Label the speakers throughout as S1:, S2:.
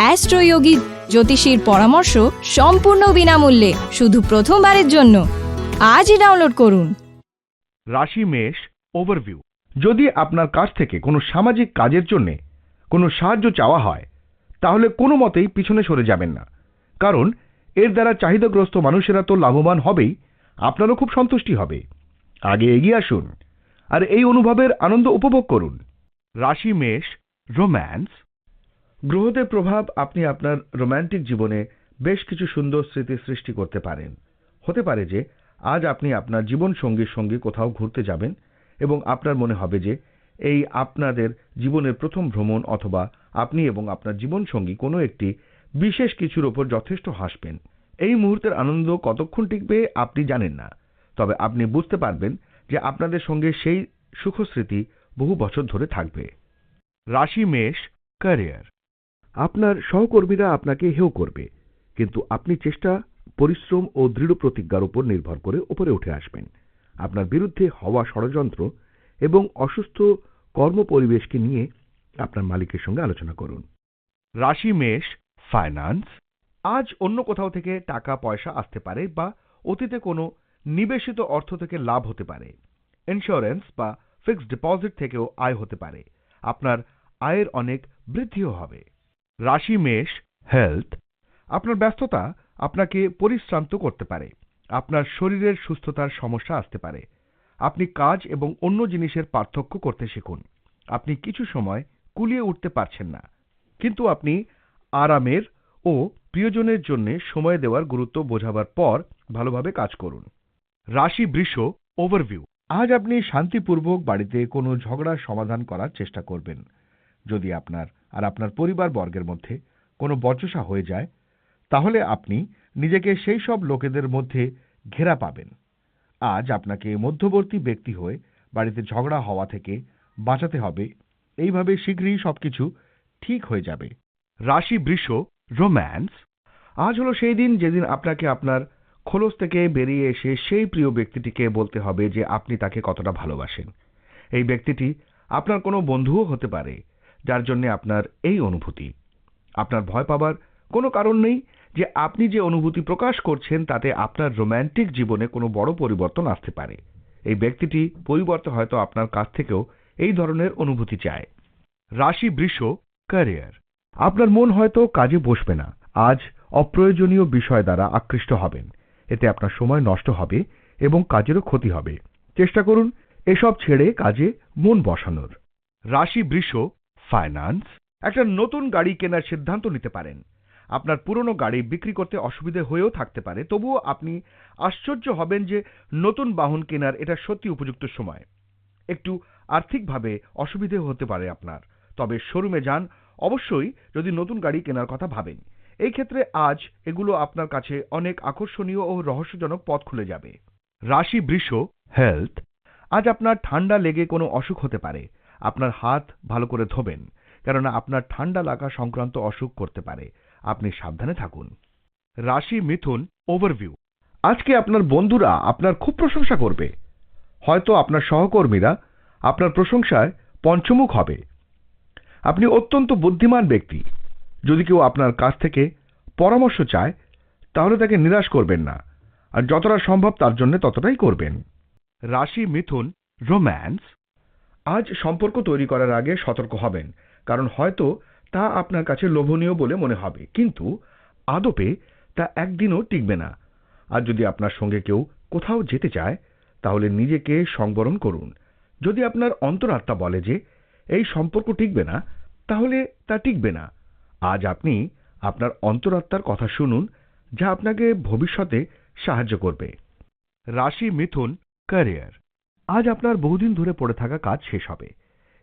S1: অ্যাস্ট্রোয়োগী জ্যোতিষীর পরামর্শ সম্পূর্ণ বিনামূল্যে, শুধু প্রথমবারের জন্য। আজই ডাউনলোড করুন।
S2: রাশি মেষ ওভারভিউ যদি আপনার কাছ থেকে কোনো সামাজিক কাজের জন্য কোনো সাহায্য চাওয়া হয়, তাহলে কোনো মতেই পিছনে সরে যাবেন না। কারণ, এর দ্বারা চাহিদাগ্রস্ত মানুষেরা তো লাভবান হবেই, আপনারও খুব সন্তুষ্টি হবে। আগে এগিয়ে আসুন, আর এই অনুভবের আনন্দ উপভোগ করুন। রাশি মেষ রোম্যান্স গ্রহদের প্রভাব আপনি আপনার রোম্যান্টিক জীবনে বেশ কিছু সুন্দর স্মৃতি সৃষ্টি করতে পারেন। হতে পারে যে, আজ আপনি আপনার জীবন সঙ্গীর সঙ্গে কোথাও ঘুরতে যাবেন এবং আপনার মনে হবে যে, এই আপনাদের জীবনের প্রথম ভ্রমণ অথবা আপনি এবং আপনার জীবন সঙ্গী কোনো একটি বিশেষ কিছুর ওপর যথেষ্ট হাসবেন। এই মুহূর্তের আনন্দ কতক্ষণ টিকবে আপনি জানেন না। তবে আপনি বুঝতে পারবেন যে আপনাদের সঙ্গে সেই সুখস্মৃতি বহু বছর ধরে থাকবে। রাশি মেষ, ক্যারিয়ার। আপনার সহকর্মীরা আপনাকে হেয় করবে, কিন্তু আপনি চেষ্টা, পরিশ্রম ও দৃঢ় প্রতিজ্ঞার উপর নির্ভর করে উপরে উঠে আসবেন। আপনার বিরুদ্ধে হওয়া ষড়যন্ত্র এবং অসুস্থ কর্মপরিবেশকে নিয়ে আপনার মালিকের সঙ্গে আলোচনা করুন। রাশি, মেষ, ফাইন্যান্স, আজ অন্য কোথাও থেকে টাকা, পয়সা আসতে পারে বা অতীতে কোনো নিবেশিত অর্থ থেকে লাভ হতে পারে। ইন্স্যুরেন্স বা ফিক্সড ডিপোজিট থেকেও আয় হতে পারে। আপনার আয়ের অনেক বৃদ্ধিও হবে। রাশি মেষ, হেলথ, আপনার ব্যস্ততা আপনাকে পরিশ্রান্ত করতে পারে। আপনার শরীরের সুস্থতার সমস্যা আসতে পারে। আপনি কাজ এবং অন্য জিনিসের পার্থক্য করতে শিখুন। আপনি কিছু সময় কুলিয়ে উঠতে পারছেন না। কিন্তু আপনি আরামের ও প্রিয়জনের জন্য সময় দেওয়ার গুরুত্ব বোঝাবার পর ভালোভাবে কাজ করুন। রাশি বৃষ, ওভারভিউ। আজ আপনি শান্তিপূর্বক বাড়িতে কোনো ঝগড়ার সমাধান করার চেষ্টা করবেন। যদি আপনার আর আপনার পরিবার বর্গের মধ্যে কোনো বচসা হয়ে যায়, তাহলে আপনি নিজেকে সেই সব লোকেদের মধ্যে ঘেরা পাবেন। আজ আপনাকে মধ্যবর্তী ব্যক্তি হয়ে বাড়িতে ঝগড়া হওয়া থেকে বাঁচাতে হবে। এইভাবে শীঘ্রই সবকিছু ঠিক হয়ে যাবে। রাশি বৃষ, রোম্যান্স, আজ হলো সেই দিন যেদিন আপনাকে আপনার খোলস থেকে বেরিয়ে এসে সেই প্রিয় ব্যক্তিটিকে বলতে হবে যে আপনি তাকে কতটা ভালোবাসেন। এই ব্যক্তিটি আপনার কোনো বন্ধুও হতে পারে। যার জন্য আপনার এই অনুভূতি। আপনার ভয় পাবার কোনো কারণ নেই যে আপনি যে অনুভূতি প্রকাশ করছেন তাতে আপনার রোম্যান্টিক জীবনে কোনো বড় পরিবর্তন আসতে পারে। এই ব্যক্তিটি পরিবর্তে হয়তো আপনার কাছ থেকেও এই ধরনের অনুভূতি চায়। রাশি বৃষ, ক্যারিয়ার। আপনার মন হয়তো কাজে বসবে না। আজ অপ্রয়োজনীয় বিষয় দ্বারা আকৃষ্ট হবেন। এতে আপনার সময় নষ্ট হবে এবং কাজেরও ক্ষতি হবে। চেষ্টা করুন এসব ছেড়ে কাজে মন বসানোর। রাশি বৃষ ফাইন্যান্স একটা নতুন গাড়ি কেনার সিদ্ধান্ত নিতে পারেন। আপনার পুরনো গাড়ি বিক্রি করতে অসুবিধে হয়েও থাকতে পারে, তবুও আপনি আশ্চর্য হবেন যে নতুন বাহন কেনার এটা সত্যি উপযুক্ত সময়। একটু আর্থিকভাবে অসুবিধে হতে পারে আপনার, তবে শোরুমে যান, অবশ্যই যদি নতুন গাড়ি কেনার কথা ভাবেন। এই ক্ষেত্রে আজ এগুলো আপনার কাছে অনেক আকর্ষণীয় ও রহস্যজনক পথ খুলে যাবে। রাশি বৃষ, হেলথ, আজ আপনার ঠান্ডা লেগে কোনো অসুখ হতে পারে আপনার হাত ভালো করে ধোবেন, কেননা আপনার ঠান্ডা লাগা সংক্রান্ত অসুখ করতে পারে। আপনি সাবধানে থাকুন। রাশি মিথুন ওভারভিউ আজকে আপনার বন্ধুরা আপনার খুব প্রশংসা করবে। হয়তো আপনার সহকর্মীরা আপনার প্রশংসায় পঞ্চমুখ হবে। আপনি অত্যন্ত বুদ্ধিমান ব্যক্তি। যদি কেউ আপনার কাছ থেকে পরামর্শ চায়, তাহলে তাকে নিরাশ করবেন না। আর যতটা সম্ভব তার জন্য ততটাই করবেন। রাশি মিথুন রোম্যান্স আজ সম্পর্ক তৈরি করার আগে সতর্ক হবেন, কারণ হয়তো তা আপনার কাছে লোভনীয় বলে মনে হবে, কিন্তু আদপে তা একদিনও টিকবে না। আর যদি আপনার সঙ্গে কেউ কোথাও যেতে চায়, তাহলে নিজেকে সংবরণ করুন। যদি আপনার অন্তরাত্মা বলে যে, এই সম্পর্ক টিকবে না, তাহলে তা টিকবে না। আজ আপনি আপনার অন্তরাত্মার কথা শুনুন, যা আপনাকে ভবিষ্যতে সাহায্য করবে। রাশি মিথুন ক্যারিয়ার আজ আপনার বহুদিন ধরে পড়ে থাকা কাজ শেষ হবে।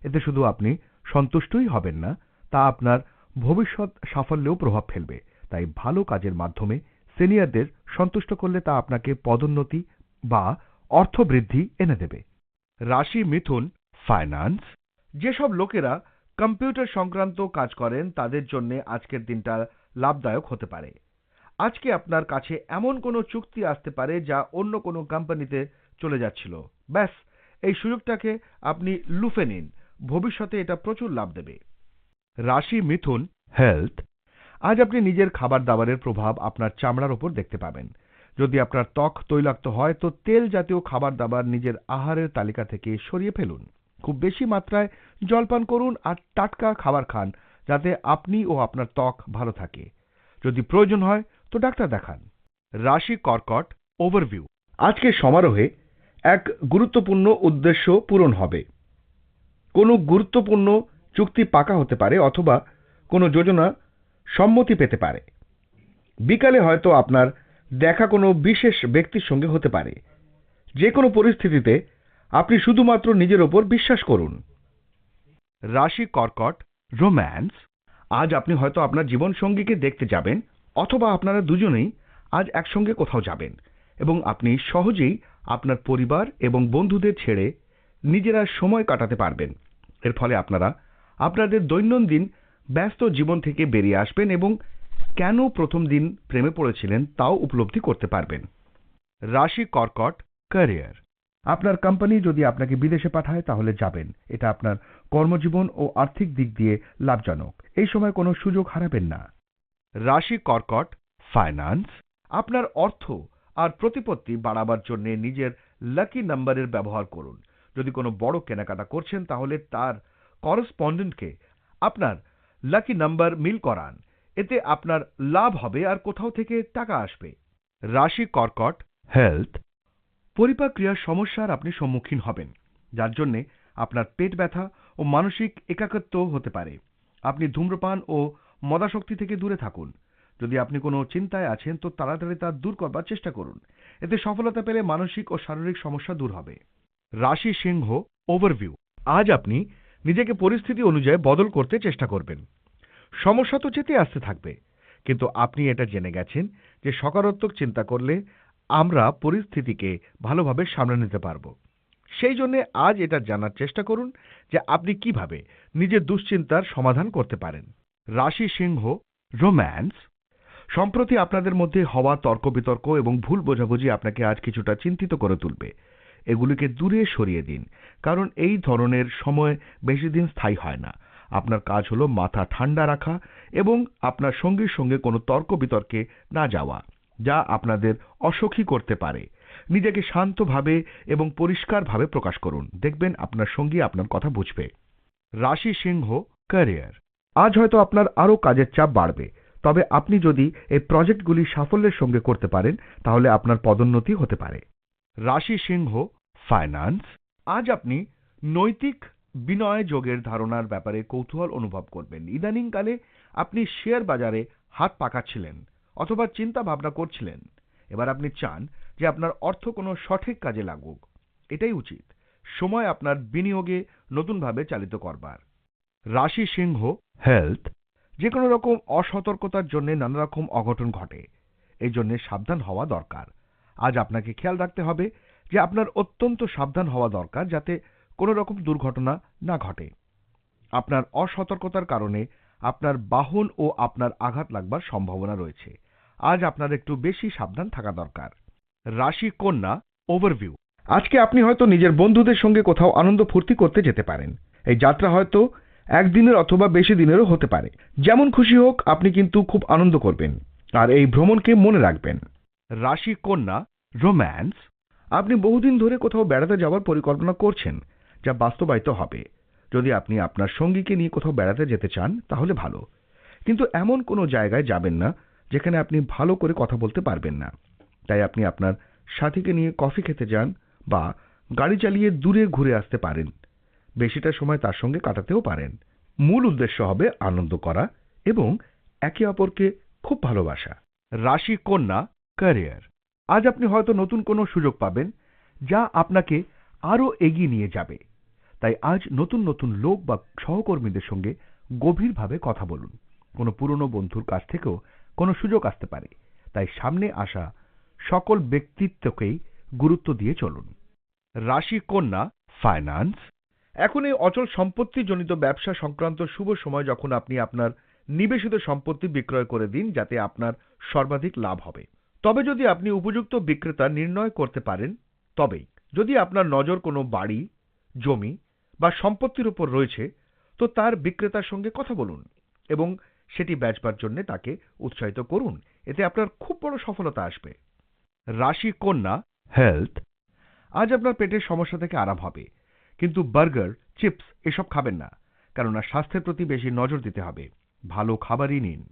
S2: এতে শুধু আপনি সন্তুষ্টই হবেন না, তা আপনার ভবিষ্যৎ সাফল্যেও প্রভাব ফেলবে। তাই ভালো কাজের মাধ্যমে সিনিয়রদের সন্তুষ্ট করলে তা আপনাকে পদোন্নতি বা অর্থবৃদ্ধি এনে দেবে। রাশি মিথুন ফাইন্যান্স। যেসব লোকেরা কম্পিউটার সংক্রান্ত কাজ করেন, তাদের জন্য আজকের দিনটা লাভদায়ক হতে পারে। আজকে আপনার কাছে এমন কোনো চুক্তি আসতে পারে যা অন্য কোনো কোম্পানিতে চলে যাচ্ছিল। ব্যাস, এই সুযোগটাকে আপনি লুফে নিন। ভবিষ্যতে এটা প্রচুর লাভ দেবে। রাশি মিথুন হেলথ, আজ আপনি নিজের খাবার দাবারের প্রভাব আপনার চামড়ার ওপর দেখতে পাবেন। যদি আপনার ত্বক তৈলাক্ত হয়, তো তেল জাতীয় খাবার দাবার নিজের আহারের তালিকা থেকে সরিয়ে ফেলুন। খুব বেশি মাত্রায় জলপান করুন আর টাটকা খাবার খান, যাতে আপনি ও আপনার ত্বক ভালো থাকে। যদি প্রয়োজন হয়, তো ডাক্তার দেখান। রাশি কর্কট ওভারভিউ। আজকের সমারোহে এক গুরুত্বপূর্ণ উদ্দেশ্য পূরণ হবে। কোনো গুরুত্বপূর্ণ চুক্তি পাকা হতে পারে অথবা কোনো যোজনা সম্মতি পেতে পারে। বিকালে হয়তো আপনার দেখা কোনো বিশেষ ব্যক্তির সঙ্গে হতে পারে। যে কোনো পরিস্থিতিতে আপনি শুধুমাত্র নিজের ওপর বিশ্বাস করুন। রাশি, কর্কট, রোম্যান্স, আজ আপনি হয়তো আপনার জীবন সঙ্গীকে দেখতে যাবেন অথবা আপনারা দুজনেই আজ একসঙ্গে কোথাও যাবেন এবং আপনি সহজেই আপনার পরিবার এবং বন্ধুদের ছেড়ে নিজেরা সময় কাটাতে পারবেন। এর ফলে আপনারা আপনাদের দৈনন্দিন ব্যস্ত জীবন থেকে বেরিয়ে আসবেন এবং কেন প্রথম দিন প্রেমে পড়েছিলেন তাও উপলব্ধি করতে পারবেন। রাশি কর্কট ক্যারিয়ার। আপনার কোম্পানি যদি আপনাকে বিদেশে পাঠায় তাহলে যাবেন। এটা আপনার কর্মজীবন ও আর্থিক দিক দিয়ে লাভজনক। এই সময় কোনো সুযোগ হারাবেন না। রাশি কর্কট ফাইন্যান্স। আপনার অর্থ আর প্রতিপত্তি বাড়াবার জন্য নিজের লাকি নাম্বারের ব্যবহার করুন। যদি কোনো বড় কেনাকাটা করছেন, তাহলে তার করসপন্ডেন্টকে আপনার লাকি নাম্বার মিল করান। এতে আপনার লাভ হবে আর কোথাও থেকে টাকা আসবে। রাশি কর্কট হেলথ পরিপাক ক্রিয়ার সমস্যার আপনি সম্মুখীন হবেন, যার জন্যে আপনার পেট ব্যথা ও মানসিক একাকত্ব হতে পারে। আপনি ধূম্রপান ও মদাশক্তি থেকে দূরে থাকুন। যদি আপনি কোনো চিন্তায় আছেন, তো তাড়াতাড়ি তা দূর করবার চেষ্টা করুন। এতে সফলতা পেলে মানসিক ও শারীরিক সমস্যা দূর হবে। রাশি সিংহ ওভারভিউ আজ আপনি নিজেকে পরিস্থিতি অনুযায়ী বদল করতে চেষ্টা করবেন। সমস্যা তো চেতে আসতে থাকবে, কিন্তু আপনি এটা জেনে গেছেন যে সকারাত্মক চিন্তা করলে আমরা পরিস্থিতিকে ভালোভাবে সামলে নিতে পারব। সেই জন্য আজ এটা জানার চেষ্টা করুন যে আপনি কীভাবে নিজের দুশ্চিন্তার সমাধান করতে পারেন। রাশি সিংহ রোম্যান্স সম্প্রতি আপনাদের মধ্যে হওয়া তর্ক বিতর্ক এবং ভুল বোঝাবুঝি আপনাকে আজ কিছুটা চিন্তিত করে তুলবে। এগুলিকে দূরে সরিয়ে দিন, কারণ এই ধরনের সময় বেশি দিন স্থায়ী হয় না। আপনার কাজ হলো মাথা ঠান্ডা রাখা এবং আপনার সঙ্গীর সঙ্গে কোনো তর্ক বিতর্কে না যাওয়া, যা আপনাদের অসখী করতে পারে। নিজেকে শান্তভাবে এবং পরিষ্কারভাবে প্রকাশ করুন। দেখবেন আপনার সঙ্গী আপনার কথা বুঝবে। রাশি সিংহ, ক্যারিয়ার। আজ হয়তো আপনার আরও কাজের চাপ বাড়বে। তবে আপনি যদি এই প্রজেক্টগুলি সাফল্যের সঙ্গে করতে পারেন, তাহলে আপনার পদোন্নতি হতে পারে। রাশি সিংহ, ফাইন্যান্স, আজ আপনি নৈতিক বিনয় যোগের ধারণার ব্যাপারে কৌতূহল অনুভব করবেন। ইদানিংকালে আপনি শেয়ার বাজারে হাত পাকাচ্ছিলেন অথবা চিন্তা ভাবনা করছিলেন। এবার আপনি চান যে আপনার অর্থ কোনো সঠিক কাজে লাগুক। এটাই উচিত। সময় আপনার বিনিয়োগে নতুনভাবে চালিত করবার। রাশি সিংহ, হেলথ যে কোনো রকম অসতর্কতার জন্য নানা রকম অঘটন ঘটে। এই জন্য সাবধান হওয়া দরকার। আজ আপনাকে খেয়াল রাখতে হবে যে আপনার অত্যন্ত সাবধান হওয়া দরকার যাতে কোনো রকম দুর্ঘটনা না ঘটে। আপনার অসতর্কতার কারণে আপনার বাহন ও আপনার আঘাত লাগবার সম্ভাবনা রয়েছে। আজ আপনার একটু বেশি সাবধান থাকা দরকার। রাশি কন্যা ওভারভিউ আজকে আপনি হয়তো নিজের বন্ধুদের সঙ্গে কোথাও আনন্দ ফুর্তি করতে যেতে পারেন। এই যাত্রা হয়তো একদিনের অথবা বেশি দিনেরও হতে পারে। যেমন খুশি হোক, আপনি কিন্তু খুব আনন্দ করবেন। আর এই ভ্রমণকে মনে রাখবেন। রাশি, কন্যা, রোম্যান্স, আপনি বহুদিন ধরে কোথাও বেড়াতে যাওয়ার পরিকল্পনা করছেন, যা বাস্তবায়িত হবে। যদি আপনি আপনার সঙ্গীকে নিয়ে কোথাও বেড়াতে যেতে চান, তাহলে ভালো। কিন্তু এমন কোনো জায়গায় যাবেন না, যেখানে আপনি ভালো করে কথা বলতে পারবেন না। তাই আপনি আপনার সাথীকে নিয়ে কফি খেতে যান বা গাড়ি চালিয়ে দূরে ঘুরে আসতে পারেন। বেশিটা সময় তার সঙ্গে কাটাতেও পারেন। মূল উদ্দেশ্য হবে আনন্দ করা এবং একে অপরকে খুব ভালোবাসা। রাশি কন্যা, ক্যারিয়ার। আজ আপনি হয়তো নতুন কোনো সুযোগ পাবেন যা আপনাকে আরও এগিয়ে নিয়ে যাবে। তাই আজ নতুন নতুন লোক বা সহকর্মীদের সঙ্গে গভীরভাবে কথা বলুন। কোনো পুরনো বন্ধুর কাছ থেকেও কোনো সুযোগ আসতে পারে। তাই সামনে আসা সকল ব্যক্তিত্বকেই গুরুত্ব দিয়ে চলুন। রাশি কন্যা, ফাইন্যান্স। এখন এই অচল সম্পত্তিজনিত ব্যবসা সংক্রান্ত শুভ সময় যখন আপনি আপনার নিবেশিত সম্পত্তি বিক্রয় করে দিন, যাতে আপনার সর্বাধিক লাভ হবে। তবে যদি আপনি উপযুক্ত বিক্রেতা নির্ণয় করতে পারেন, তবেই। যদি আপনার নজর কোনো বাড়ি, জমি বা সম্পত্তির উপর রয়েছে, তো তার বিক্রেতার সঙ্গে কথা বলুন এবং সেটি বেচবার জন্য তাকে উৎসাহিত করুন। এতে আপনার খুব বড় সফলতা আসবে। রাশি কন্যা, হেলথ, আজ আপনার পেটের সমস্যা থেকে আরাম হবে। কিন্তু বার্গার, চিপস এসব খাবেন না, কেননা স্বাস্থ্যের প্রতি বেশি নজর দিতে হবে। ভালো খাবারই নিন।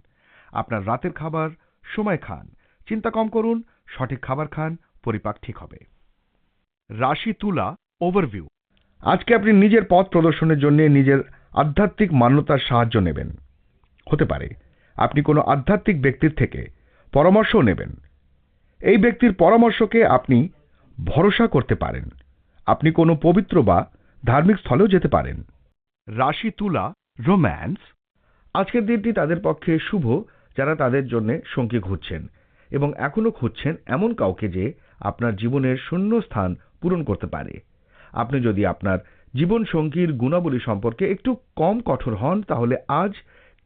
S2: আপনার রাতের খাবার, সময় খান। চিন্তা কম করুন, সঠিক খাবার খান, পরিপাক ঠিক হবে। রাশি তুলা ওভারভিউ। আজকে আপনি নিজের পথ প্রদর্শনের জন্য নিজের আধ্যাত্মিক মান্যতার সাহায্য নেবেন। হতে পারে। আপনি কোনো আধ্যাত্মিক ব্যক্তির থেকে পরামর্শও নেবেন। এই ব্যক্তির পরামর্শকে আপনি ভরসা করতে পারেন। আপনি কোনো পবিত্র বা ধার্মিক স্থলেও যেতে পারেন। রাশি, তুলা, রোম্যান্স। আজকের দিনটি তাদের পক্ষে শুভ, যারা তাদের জন্য সঙ্গী খুঁজছেন এবং এখনও খুঁজছেন এমন কাউকে যে আপনার জীবনের শূন্য স্থান পূরণ করতে পারে। আপনি যদি আপনার জীবন সঙ্গীর গুণাবলী সম্পর্কে একটু কম কঠোর হন, তাহলে আজ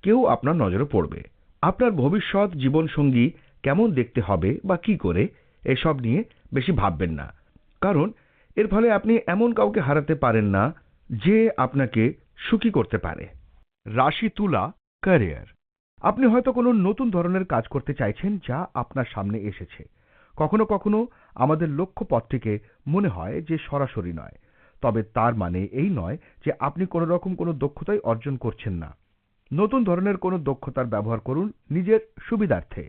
S2: কেউ আপনার নজরে পড়বে। আপনার ভবিষ্যৎ জীবন সঙ্গী কেমন দেখতে হবে বা কি করে, এসব নিয়ে বেশি ভাববেন না। কারণ এর ফলে আপনি এমন কাউকে হারাতে পারেন না যে আপনাকে সুখী করতে পারে। রাশি তুলা ক্যারিয়ার আপনি হয়তো কোনো নতুন ধরনের কাজ করতে চাইছেন যা আপনার সামনে এসেছে। কখনো কখনো আমাদের লক্ষ্য পথটিকে মনে হয় যে সরাসরি নয়, তবে তার মানে এই নয় যে আপনি কোনো রকম কোনো দক্ষতাই অর্জন করছেন না। নতুন ধরনের কোনো দক্ষতার ব্যবহার করুন নিজের সুবিধার্থে।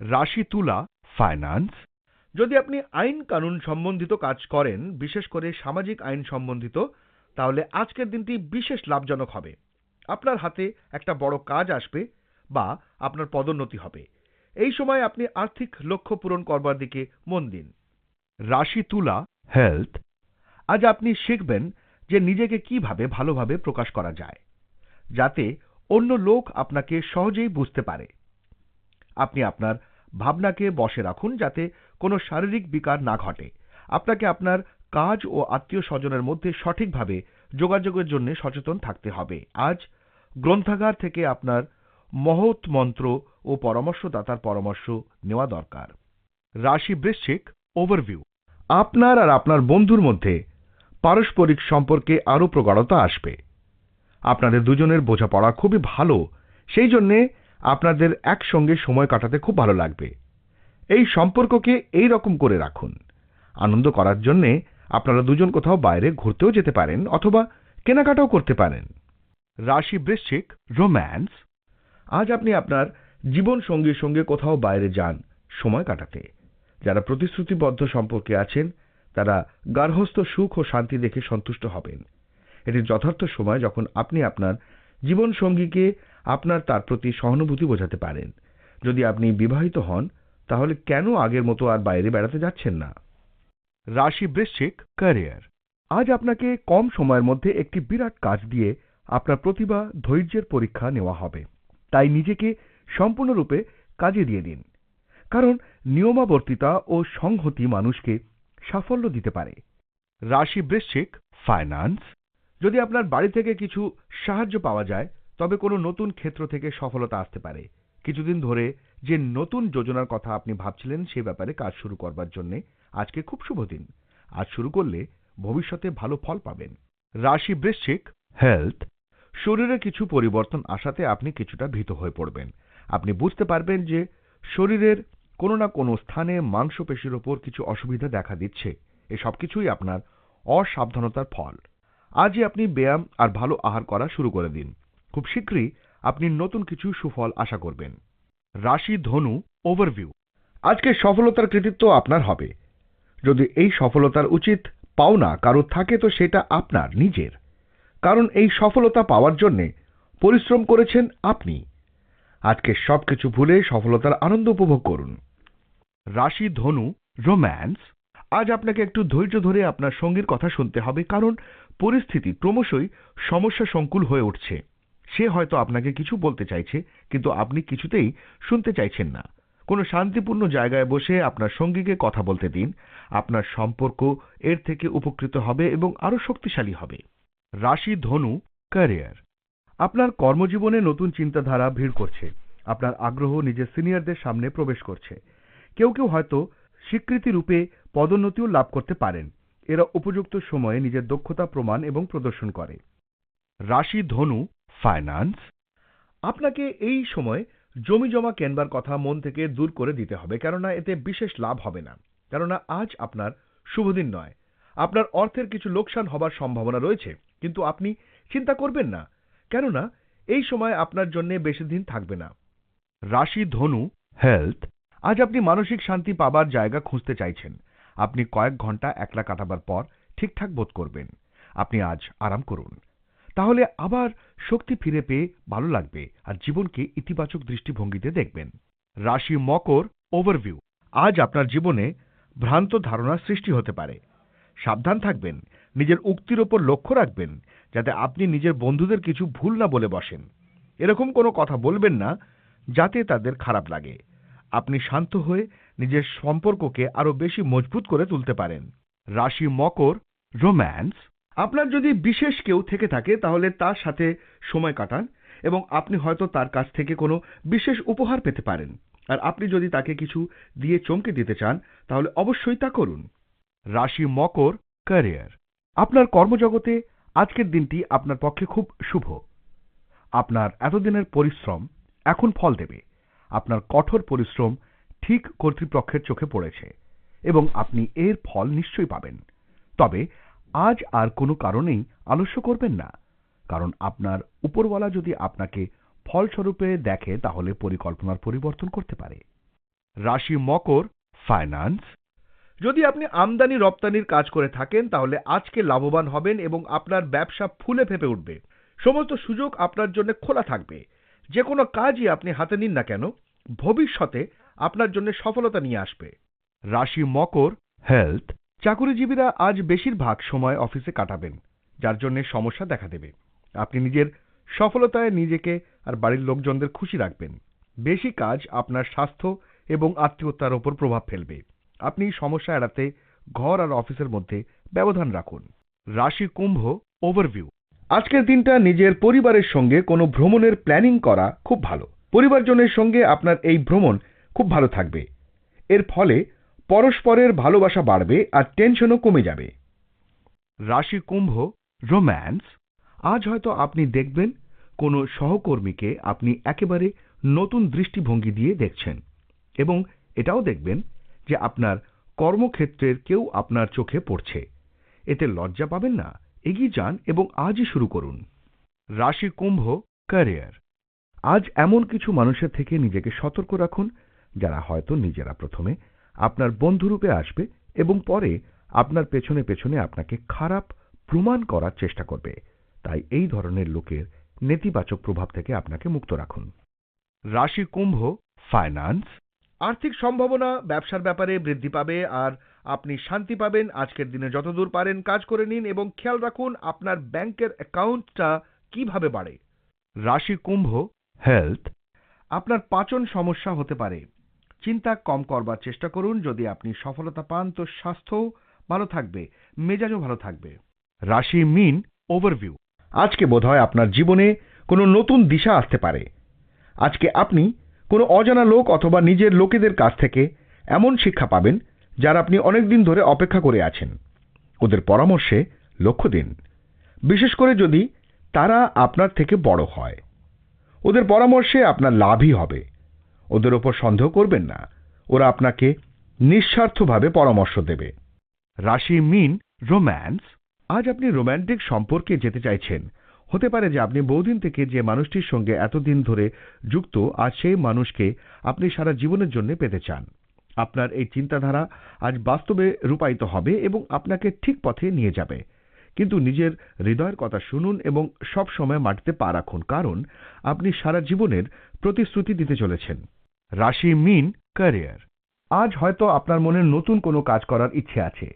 S2: রাশি তুলা ফাইন্যান্স যদি আপনি আইন কানুন সম্বন্ধিত কাজ করেন, বিশেষ করে সামাজিক আইন সম্বন্ধিত, তাহলে আজকের দিনটি বিশেষ লাভজনক হবে। আপনার হাতে একটা বড় কাজ আসবে বা আপনার পদোন্নতি হবে। এই সময় আপনি আর্থিক লক্ষ্য পূরণ করবার দিকে মন দিন। রাশি তুলা হেলথ আজ আপনি শিখবেন যে নিজেকে কীভাবে ভালোভাবে প্রকাশ করা যায়, যাতে অন্য লোক আপনাকে সহজেই বুঝতে পারে। আপনি আপনার ভাবনাকে বশে রাখুন যাতে কোনো শারীরিক বিকার না ঘটে। আপনাকে আপনার কাজ ও আত্মীয় স্বজনের মধ্যে সঠিকভাবে যোগাযোগের জন্য সচেতন থাকতে হবে। আজ গ্রন্থাগার থেকে আপনার মহৎ মন্ত্র ও পরামর্শদাতার পরামর্শ নেওয়া দরকার। রাশি বৃশ্চিক ওভারভিউ আপনার আর আপনার বন্ধুর মধ্যে পারস্পরিক সম্পর্কে আরও প্রগাঢ়তা আসবে। আপনাদের দুজনের বোঝাপড়া খুবই ভালো। সেই জন্যে আপনাদের একসঙ্গে সময় কাটাতে খুব ভালো লাগবে। এই সম্পর্ককে এই রকম করে রাখুন। আনন্দ করার জন্যে আপনারা দুজন কোথাও বাইরে ঘুরতেও যেতে পারেন অথবা কেনাকাটাও করতে পারেন। রাশি বৃশ্চিক, রোম্যান্স। আজ আপনি আপনার জীবন সঙ্গীর সঙ্গে কোথাও বাইরে যান সময় কাটাতে। যারা প্রতিশ্রুতিবদ্ধ সম্পর্কে আছেন, তারা গার্হস্থ সুখ ও শান্তি দেখে সন্তুষ্ট হবেন। এটি যথার্থ সময় যখন আপনি আপনার জীবন সঙ্গীকে আপনার তার প্রতি সহানুভূতি বোঝাতে পারেন। যদি আপনি বিবাহিত হন, তাহলে কেন আগের মতো আর বাইরে বেড়াতে যাচ্ছেন না? রাশি বৃশ্চিক ক্যারিয়ার আজ আপনাকে কম সময়ের মধ্যে একটি বিরাট কাজ দিয়ে আপনার প্রতিভা ধৈর্যের পরীক্ষা নেওয়া হবে। তাই নিজেকে সম্পূর্ণরূপে কাজে দিয়ে দিন। কারণ নিয়মাবর্তিতা ও সংহতি মানুষকে সাফল্য দিতে পারে। রাশি বৃশ্চিক ফাইন্যান্স যদি আপনার বাড়ি থেকে কিছু সাহায্য পাওয়া যায় তবে কোনো নতুন ক্ষেত্র থেকে সফলতা আসতে পারে। কিছুদিন ধরে যে নতুন যোজনার কথা আপনি ভাবছিলেন সে ব্যাপারে কাজ শুরু করবার জন্য আজকে খুব শুভ দিন। আজ শুরু করলে ভবিষ্যতে ভালো ফল পাবেন। রাশি বৃশ্চিক হেলথ, শরীরে কিছু পরিবর্তন আসাতে আপনি কিছুটা ভীত হয়ে পড়বেন। আপনি বুঝতে পারবেন যে শরীরের কোনো না কোনো স্থানে মাংসপেশির ওপর কিছু অসুবিধা দেখা দিচ্ছে। এসব কিছুই আপনার অসাবধানতার ফল। আজই আপনি ব্যায়াম আর ভালো আহার করা শুরু করে দিন। খুব শীঘ্রই আপনি নতুন কিছু সুফল আশা করবেন। রাশি ধনু ওভারভিউ আজকে সফলতার কৃতিত্ব আপনার হবে। যদি এই সফলতার উচিত পাওনা কারও থাকে তো সেটা আপনার, নিজের। কারণ এই সফলতা পাওয়ার জন্যে পরিশ্রম করেছেন আপনি। আজকে সবকিছু ভুলে সফলতার আনন্দ উপভোগ করুন। রাশি ধনু রোম্যান্স আজ আপনাকে একটু ধৈর্য ধরে আপনার সঙ্গীর কথা শুনতে হবে কারণ পরিস্থিতি ক্রমশই সমস্যা সংকুল হয়ে উঠছে। সে হয়তো আপনাকে কিছু বলতে চাইছে, কিন্তু আপনি কিছুতেই শুনতে চাইছেন না। কোনো শান্তিপূর্ণ জায়গায় বসে আপনার সঙ্গীকে কথা বলতে দিন, আপনার সম্পর্ক এর থেকে উপকৃত হবে এবং আরও শক্তিশালী হবে। রাশি ধনু, ক্যারিয়ার। আপনার কর্মজীবনে নতুন চিন্তাধারা ভিড় করছে। আপনার আগ্রহ নিজের সিনিয়রদের সামনে প্রবেশ করছে। কেউ কেউ হয়তো স্বীকৃতি রূপে পদোন্নতিও লাভ করতে পারেন। এরা উপযুক্ত সময়ে নিজের দক্ষতা প্রমাণ এবং প্রদর্শন করে। রাশি ধনু ফাইন্যান্স আপনাকে এই সময় জমি জমা কেনবার কথা মন থেকে দূর করে দিতে হবে, কেননা এতে বিশেষ লাভ হবে না। কেননা আজ আপনার শুভদিন নয়। আপনার অর্থের কিছু লোকসান হবার সম্ভাবনা রয়েছে, কিন্তু আপনি চিন্তা করবেন না। কেননা এই সময় আপনার জন্য বেশি দিন থাকবে না। রাশি ধনু, হেলথ, আজ আপনি মানসিক শান্তি পাবার জায়গা খুঁজতে চাইছেন। আপনি কয়েক ঘণ্টা একলা কাটাবার পর ঠিকঠাক বোধ করবেন। আপনি আজ আরাম করুন। তাহলে আবার শক্তি ফিরে পেয়ে ভালো লাগবে আর জীবনকে ইতিবাচক দৃষ্টিভঙ্গিতে দেখবেন। রাশি মকর ওভারভিউ আজ আপনার জীবনে ভ্রান্ত ধারণা সৃষ্টি হতে পারে। সাবধান থাকবেন, নিজের উক্তির ওপর লক্ষ্য রাখবেন, যাতে আপনি নিজের বন্ধুদের কিছু ভুল না বলে বসেন। এরকম কোনো কথা বলবেন না, যাতে তাদের খারাপ লাগে। আপনি শান্ত হয়ে নিজের সম্পর্ককে আরও বেশি মজবুত করে তুলতে পারেন। রাশি মকর রোম্যান্স আপনার যদি বিশেষ কেউ থেকে থাকে, তাহলে তার সাথে সময় কাটান এবং আপনি হয়তো তার কাছ থেকে কোনো বিশেষ উপহার পেতে পারেন। আর আপনি যদি তাকে কিছু দিয়ে চমকে দিতে চান, তাহলে অবশ্যই তা করুন। রাশি মকর ক্যারিয়ার। আপনার কর্মজগতে আজকের দিনটি আপনার পক্ষে খুব শুভ। আপনার এতদিনের পরিশ্রম এখন ফল দেবে। আপনার কঠোর পরিশ্রম ঠিক কর্তৃপক্ষের চোখে পড়েছে এবং আপনি এর ফল নিশ্চয়ই পাবেন। তবে আজ আর কোনো কারণেই আলস্য করবেন না, কারণ আপনার উপরওয়ালা যদি আপনাকে ফলস্বরূপে দেখে, তাহলে পরিকল্পনার পরিবর্তন করতে পারে। রাশি মকর ফাইন্যান্স যদি আপনি আমদানি রপ্তানির কাজ করে থাকেন, তাহলে আজকে লাভবান হবেন এবং আপনার ব্যবসা ফুলে ফেপে উঠবে। সমস্ত সুযোগ আপনার জন্য খোলা থাকবে। যে কোনো কাজই আপনি হাতে নিন না কেন, ভবিষ্যতে আপনার জন্য সফলতা নিয়ে আসবে। রাশি মকর হেলথ চাকুরিজীবীরা আজ বেশিরভাগ সময় অফিসে কাটাবেন, যার জন্য সমস্যা দেখা দেবে। আপনি নিজের সফলতায় নিজেকে আর বাড়ির লোকজনদের খুশি রাখবেন। বেশি কাজ আপনার স্বাস্থ্য এবং আত্মীয়তার ওপর প্রভাব ফেলবে। আপনি সমস্যা এড়াতে ঘর আর অফিসের মধ্যে ব্যবধান রাখুন। রাশি কুম্ভ ওভারভিউ। আজকের দিনটা নিজের পরিবারের সঙ্গে কোনো ভ্রমণের প্ল্যানিং করা খুব ভালো। পরিবারজনের সঙ্গে আপনার এই ভ্রমণ খুব ভালো থাকবে। এর ফলে পরস্পরের ভালোবাসা বাড়বে আর টেনশনও কমে যাবে। রাশি কুম্ভ রোম্যান্স আজ হয়তো আপনি দেখবেন কোনো সহকর্মীকে আপনি একেবারে নতুন দৃষ্টিভঙ্গি দিয়ে দেখছেন এবং এটাও দেখবেন যে আপনার কর্মক্ষেত্রের কেউ আপনার চোখে পড়ছে। এতে লজ্জা পাবেন না, এগিয়ে যান এবং আজই শুরু করুন। রাশি কুম্ভ ক্যারিয়ার আজ এমন কিছু মানুষের থেকে নিজেকে সতর্ক রাখুন যারা হয়তো নিজেরা প্রথমে আপনার বন্ধুরূপে আসবে এবং পরে আপনার পেছনে পেছনে আপনাকে খারাপ প্রমাণ করার চেষ্টা করবে। তাই এই ধরনের লোকের নেতিবাচক প্রভাব থেকে আপনাকে মুক্ত রাখুন। রাশি কুম্ভ ফাইন্যান্স আর্থিক সম্ভাবনা, ব্যবসার ব্যাপারে বৃদ্ধি পাবে আর আপনি শান্তি পাবেন। আজকের দিনে যতদূর পারেন কাজ করে নিন এবং খেয়াল রাখুন আপনার ব্যাংকের অ্যাকাউন্টটা কীভাবে বাড়ে। রাশি কুম্ভ হেলথ আপনার পাচন সমস্যা হতে পারে। চিন্তা কম করবার চেষ্টা করুন। যদি আপনি সফলতা পান, তো স্বাস্থ্যও ভালো থাকবে, মেজাজও ভালো থাকবে। রাশি মিন ওভারভিউ আজকে বোধহয় আপনার জীবনে কোনো নতুন দিশা আসতে পারে। আজকে আপনি কোনো অজানা লোক অথবা নিজের লোকেদের কাছ থেকে এমন শিক্ষা পাবেন, যার আপনি অনেকদিন ধরে অপেক্ষা করে আছেন। ওদের পরামর্শে লক্ষ্য দিন। বিশেষ করে যদি তারা আপনার থেকে বড় হয়। ওদের পরামর্শে আপনার লাভই হবে। ওদের ওপর সন্দেহ করবেন না। ওরা আপনাকে নিঃস্বার্থভাবে পরামর্শ দেবে। রাশি মিন, রোম্যান্স, আজ আপনি রোম্যান্টিক সম্পর্কে যেতে চাইছেন। হতে পারে যে আপনি বহুদিন থেকে যে মানুষটির সঙ্গে এতদিন ধরে যুক্ত আর সেই মানুষকে আপনি সারা জীবনের জন্য পেতে চান। আপনার এই চিন্তাধারা আজ বাস্তবে রূপায়িত হবে এবং আপনাকে ঠিক পথে নিয়ে যাবে। কিন্তু নিজের হৃদয়ের কথা শুনুন এবং সব সময় মাটিতে পা রাখুন, কারণ আপনি সারা জীবনের প্রতিশ্রুতি দিতে চলেছেন। রাশি মিন ক্যারিয়ার আজ হয়তো আপনার মনে নতুন কোনো কাজ করার ইচ্ছে আছে।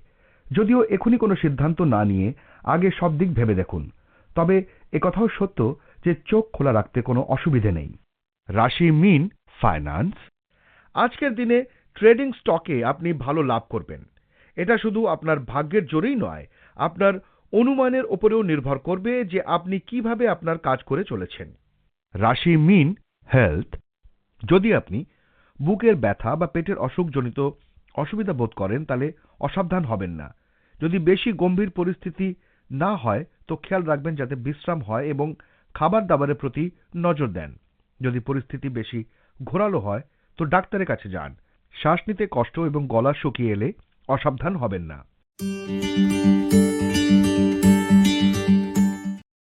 S2: যদিও এখনই কোনো সিদ্ধান্ত না নিয়ে আগে সব দিক ভেবে দেখুন। তবে একথাও সত্য যে চোখ খোলা রাখতে কোনো অসুবিধে নেই। রাশি মিন ফাইন্যান্স আজকের দিনে ট্রেডিং স্টকে আপনি ভালো লাভ করবেন। এটা শুধু আপনার ভাগ্যের জোরেই নয়, আপনার অনুমানের ওপরেও নির্ভর করবে যে আপনি কীভাবে আপনার কাজ করে চলেছেন। রাশি মিন হেলথ যদি আপনি বুকের ব্যথা বা পেটের অসুখজনিত অসুবিধা বোধ করেন, তাহলে অসাবধান হবেন না। যদি বেশি গম্ভীর পরিস্থিতি না হয়, তো খেয়াল রাখবেন যাতে বিশ্রাম হয় এবং খাবার দাবারের প্রতি নজর দেন। যদি পরিস্থিতি বেশি ঘোরালো হয়, তো ডাক্তারের কাছে যান। শ্বাস নিতে কষ্ট এবং গলা শুকিয়ে এলে অসাবধান হবেন না।